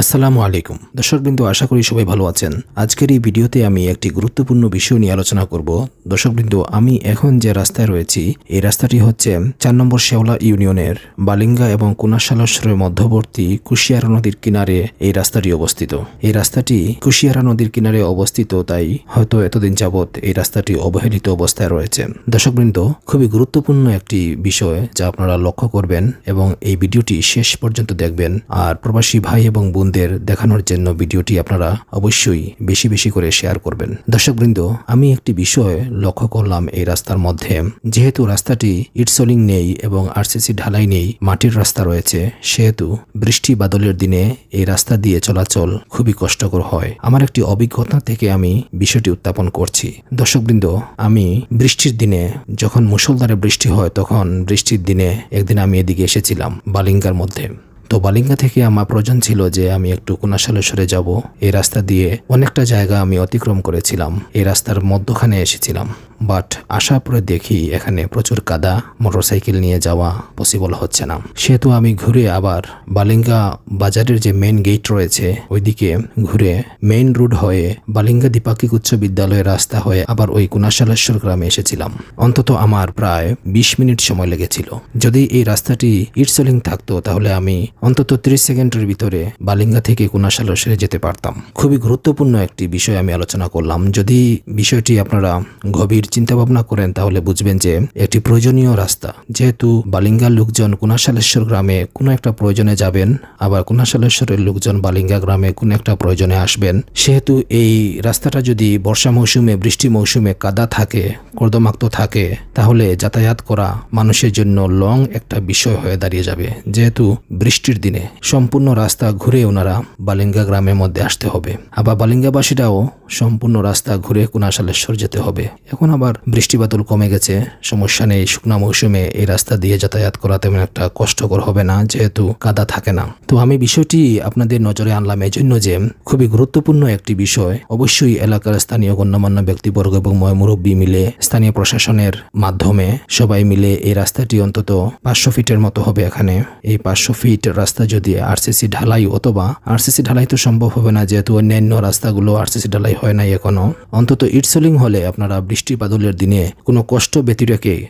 আসসালামু আলাইকুম। দর্শকবৃন্দ, আশা করি সবাই ভালো আছেন। আজকের এই ভিডিওতে আমি একটি গুরুত্বপূর্ণ বিষয় নিয়ে আলোচনা করব। দর্শকবৃন্দ, আমি এখন যে রাস্তায় রয়েছি, এই রাস্তাটি হচ্ছে চার নম্বর শেওলা ইউনিয়নের বালিঙ্গা এবং কুনাশালসরের মধ্যবর্তী কুশিয়ারা নদীর কিনারে এই রাস্তাটি অবস্থিত। এই রাস্তাটি কুশিয়ারা নদীর কিনারে অবস্থিত, তাই হয়তো এতদিন যাবৎ এই রাস্তাটি অবহেলিত অবস্থায় রয়েছে। দর্শকবৃন্দ, খুবই গুরুত্বপূর্ণ একটি বিষয় যা আপনারা লক্ষ্য করবেন এবং এই ভিডিওটি শেষ পর্যন্ত দেখবেন। আর প্রবাসী ভাই এবং বোনদের দেখানোর জন্য ভিডিওটি আপনারা অবশ্যই বেশি বেশি করে শেয়ার করবেন। দর্শকবৃন্দ, আমি একটি বিষয় লক্ষ্য করলাম এই রাস্তার মধ্যে। যেহেতু রাস্তাটি ইটসলিং নেই এবং আরসিসি ঢালাই নেই, মাটির রাস্তা রয়েছে, সেহেতু বৃষ্টি বাদলের দিনে এই রাস্তা দিয়ে চলাচল খুবই কষ্টকর হয়। আমার একটি অভিজ্ঞতা থেকে আমি বিষয়টি উত্থাপন করছি। দর্শকবৃন্দ, আমি বৃষ্টির দিনে যখন মুষলধারে বৃষ্টি হয়, তখন বৃষ্টির দিনে একদিন আমি এদিকে এসেছিলাম, বালিঙ্গার মধ্যে। তো বালিঙ্গা থেকে আমার প্রয়োজন ছিল যে আমি একটু কুনাশালেশ্বরে যাব। এই রাস্তা দিয়ে অনেকটা জায়গা আমি অতিক্রম করেছিলাম। এই রাস্তার মধ্যখানে এসেছিলাম। বাট আসার পরে দেখি এখানে প্রচুর কাদা, মোটরসাইকেল নিয়ে যাওয়া পসিবল হচ্ছে না। সেহেতু আমি ঘুরে আবার বালিঙ্গা বাজারের যে মেন গেট রয়েছে, ওইদিকে ঘুরে মেইন রোড হয়ে বালিঙ্গা দ্বিপাক্ষিক উচ্চ বিদ্যালয়ের রাস্তা হয়ে আবার ওই কুনাশালেশ্বর গ্রামে এসেছিলাম। অন্তত আমার প্রায় বিশ মিনিট সময় লেগেছিল। যদি এই রাস্তাটি ইটসলিং থাকতো, তাহলে আমি অন্তত ত্রিশ সেকেন্ডের ভিতরে বালিঙ্গা থেকে কুনাশালেশ্বরে যেতে পারতাম। খুবই গুরুত্বপূর্ণ একটি বিষয় আমি আলোচনা করলাম। যদি বিষয়টি আপনারা গভীর চিন্তা ভাবনা করেন, তাহলে বুঝবেন যে একটি প্রয়োজনীয় রাস্তা। যেহেতু বালিঙ্গার লোকজন কুনাশালেশ্বর গ্রামে কোনো একটা প্রয়োজনে যাবেন, আবার কুনাশালেশ্বরের লোকজন বালিঙ্গা গ্রামে কোনো একটা প্রয়োজনে আসবেন, সেহেতু এই রাস্তাটা যদি বর্ষা মৌসুমে, বৃষ্টি মৌসুমে কাদা থাকে, কর্দমাক্ত থাকে, তাহলে যাতায়াত করা মানুষের জন্য লং একটা বিষয় হয়ে দাঁড়িয়ে যাবে। যেহেতু বৃষ্টির দিনে সম্পূর্ণ রাস্তা ঘুরে ওনারা বালিঙ্গা গ্রামের মধ্যে আসতে হবে। আবার বালিঙ্গাবাসীরাও সম্পূর্ণ রাস্তা ঘুরে কুনাশালেশ্বর যেতে হবে। এখন আবার বৃষ্টিবাদল কমে গেছে। সমস্যা নেই, শুকনা মৌসুমে এই রাস্তা দিয়ে যাতায়াত করা তেমন একটা কষ্টকর হবে না, যেহেতু কাদা থাকে না। তো আমি বিষয়টি আপনাদের নজরে আনলাম এই জন্য যে খুবই গুরুত্বপূর্ণ একটি বিষয়, অবশ্যই এলাকার স্থানীয় গণ্যমান্য ব্যক্তিবর্গ এবং মুরব্বী মিলে স্থানীয় প্রশাসনের মাধ্যমে সবাই মিলে এই রাস্তাটি অন্তত পাঁচশো ফিটের মতো হবে এখানে। এই পাঁচশো ফিট রাস্তা যদি আরসিসি ঢালাই অথবা আরসিসি ঢালাই তো সম্ভব হবে না, যেহেতু অন্যান্য রাস্তাগুলো আরসিসি ঢালাই হয় নাই এখনও। অন্তত ইটসলিং হলে আপনারা বৃষ্টি বাদলের দিনে কোনো কষ্ট ব্যতি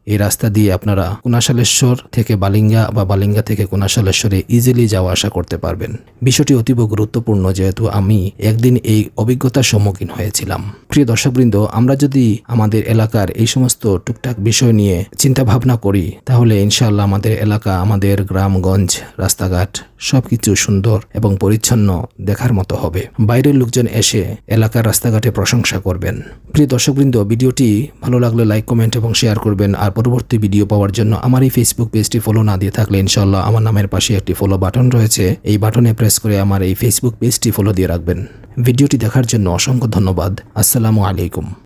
এই রাস্তা দিয়ে আপনারা কুনাশালেশ্বর থেকে বালিঙ্গা বা বালিঙ্গা থেকে কুনাশালেশ্বরে ইজিলি যাওয়া আসা করতে পারবেন। বিষয়টি অতীব গুরুত্বপূর্ণ যেহেতু আমি একদিন এই অভিজ্ঞতার সম্মুখীন হয়েছিলাম। প্রিয় দর্শকবৃন্দ, আমরা যদি আমাদের এলাকার এই সমস্ত টুকটাক বিষয় নিয়ে চিন্তা ভাবনা করি, তাহলে ইনশাআল্লাহ আমাদের এলাকা, আমাদের গ্রামগঞ্জ, রাস্তাঘাট সবকিছু সুন্দর এবং পরিচ্ছন্ন দেখার মতো হবে। বাইরের লোকজন এসে এলাকার রাস্তাঘাটে প্রশংসা করবেন। প্রিয় দর্শকবৃন্দ, ভিডিওটি ভালো লাগলে লাইক কমেন্ট এবং শেয়ার করবেন। আর পরবর্তী ভিডিও পাওয়ার জন্য আমার এই ফেসবুক পেজটি ফলো না দিয়ে থাকলে ইনশাল্লাহ আমার নামের পাশে একটি ফলো বাটন রয়েছে। এই বাটনে প্রেস করে আমার এই ফেসবুক পেজটি ফলো দিয়ে রাখবেন। ভিডিওটি দেখার জন্য অসংখ্য ধন্যবাদ। আসসালামু আলাইকুম।